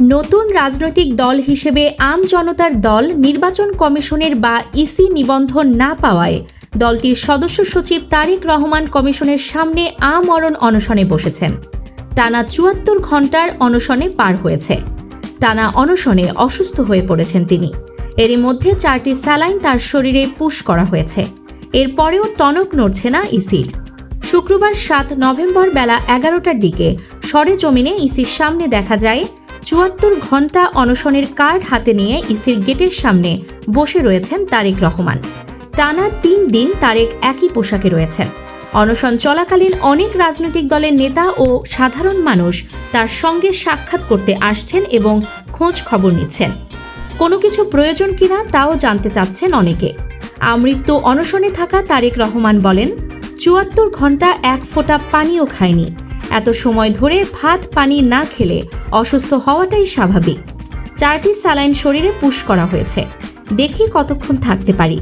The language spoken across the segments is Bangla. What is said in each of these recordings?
নতুন রাজনৈতিক দল হিসেবে আম জনতার দল নির্বাচন কমিশনের বা ইসি নিবন্ধন না পাওয়ায় দলটির সদস্য সচিব তারেক রহমান কমিশনের সামনে আমরণ অনশনে বসেছেন। টানা চুয়াত্তর ঘণ্টার অনশনে পার হয়েছে। টানা অনশনে অসুস্থ হয়ে পড়েছেন তিনি। এরই মধ্যে চারটি স্যালাইন তার শরীরে পুশ করা হয়েছে। এরপরেও টনক নড়ছে না ইসির। শুক্রবার সাত নভেম্বর বেলা এগারোটার দিকে সরেজমিনে ইসির সামনে দেখা যায় চুয়াত্তর ঘণ্টা অনশনের কার্ড হাতে নিয়ে ইসির গেটের সামনে বসে রয়েছেন তারেক রহমান। টানা তিন দিন তারেক একই পোশাকে রয়েছেন। অনশন চলাকালীন অনেক রাজনৈতিক দলের নেতা ও সাধারণ মানুষ তার সঙ্গে সাক্ষাৎ করতে আসছেন এবং খোঁজ খবর নিচ্ছেন। কোনো কিছু প্রয়োজন কিনা তাও জানতে চাচ্ছেন অনেকে। আমৃত্যু অনশনে থাকা তারেক রহমান বলেন, চুয়াত্তর ঘণ্টা এক ফোঁটা পানিও খায়নি এত সময় ধরে ভাত, পানি না খেলে অসুস্থ হওয়াটাই স্বাভাবিক। চারটি স্যালাইন শরীরে পুশ করা হয়েছে। দেখি কতক্ষণ থাকতে পারি।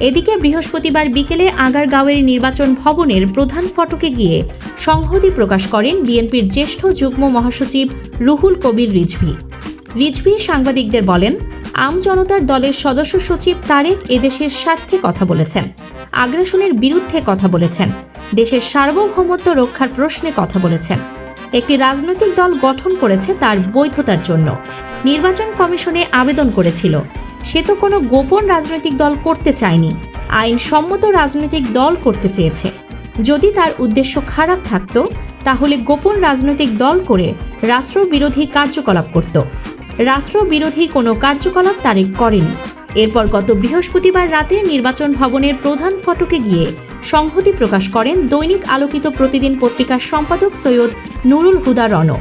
এদিকে বৃহস্পতিবার বিকেলে আগারগাঁওয়ের নির্বাচন ভবনের প্রধান ফটকে গিয়ে সংহতি প্রকাশ করেন বিএনপির জ্যেষ্ঠ যুগ্ম মহাসচিব রুহুল কবির রিজভি। রিজভি সাংবাদিকদের বলেন, আম জনতার দলের সদস্য সচিব তারেক এদেশের স্বার্থে কথা বলেছেন। আগ্রাসনের বিরুদ্ধে কথা বলেছেন। দেশের সার্বভৌমত্ব রক্ষার প্রশ্নে কথা বলেছেন। একটি রাজনৈতিক দল গঠন করেছে তার বৈধতার জন্য। নির্বাচন কমিশনে আবেদন করেছিল। সে তো কোনো গোপন রাজনৈতিক দল করতে চায়নি। আইনসম্মত রাজনৈতিক দল করতে চেয়েছে। যদি তার উদ্দেশ্য খারাপ থাকতো, তাহলে গোপন রাজনৈতিক দল করে রাষ্ট্রবিরোধী কার্যকলাপ করত। রাষ্ট্রবিরোধী কোনো কার্যকলাপ তারেক করেনি। এরপর গত বৃহস্পতিবার রাতে নির্বাচন ভবনের প্রধান ফটকে গিয়ে সংহতি প্রকাশ করেন দৈনিক আলোকিত প্রতিদিন পত্রিকার সম্পাদক সৈয়দ নুরুল হুদা রণ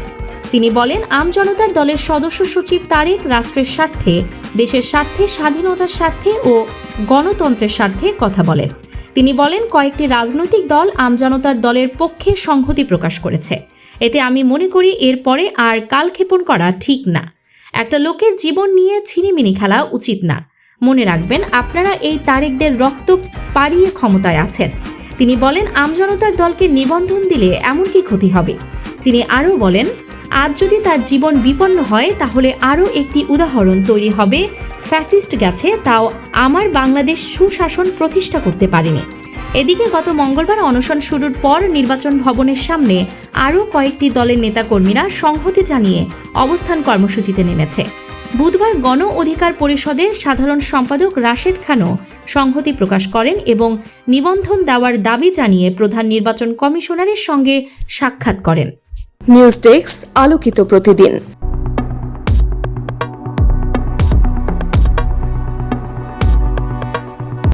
তিনি বলেন, আম জনতার দলের সদস্য সচিব তারেক রাষ্ট্রের স্বার্থে, দেশের স্বার্থে, স্বাধীনতার স্বার্থে ও গণতন্ত্রের স্বার্থে কথা বলেন। তিনি বলেন, কয়েকটি রাজনৈতিক দল আমজনতার দলের পক্ষে সংহতি প্রকাশ করেছে। এতে আমি মনে করি এরপরে আর কালক্ষেপণ করা ঠিক না। একটা লোকের জীবন নিয়ে ছিনিমিনি খেলা উচিত না। মনে রাখবেন, আপনারা এই তারেকদের রক্ত পাড়িয়ে ক্ষমতায় আছেন। তিনি বলেন আমজনতার দলকে নিবন্ধন দিলে এমন কি ক্ষতি হবে। তিনি আরও বলেন, আজ যদি তার জীবন বিপন্ন হয়, তাহলে আরও একটি উদাহরণ তৈরি হবে। ফ্যাসিস্ট গেছে, তাও আমার বাংলাদেশ সুশাসন প্রতিষ্ঠা করতে পারেনি। এদিকে গত মঙ্গলবার অনশন শুরুর পর নির্বাচন ভবনের সামনে আরও কয়েকটি দলের নেতাকর্মীরা সংহতি জানিয়ে অবস্থান কর্মসূচিতে নেমেছে। বুধবার গণ অধিকার পরিষদের সাধারণ সম্পাদক রাশেদ খানও সংহতি প্রকাশ করেন এবং নিবন্ধন দেওয়ার দাবি জানিয়ে প্রধান নির্বাচন কমিশনারের সঙ্গে সাক্ষাৎ করেন। নিউজ ডেস্ক আলোকিত প্রতিদিন।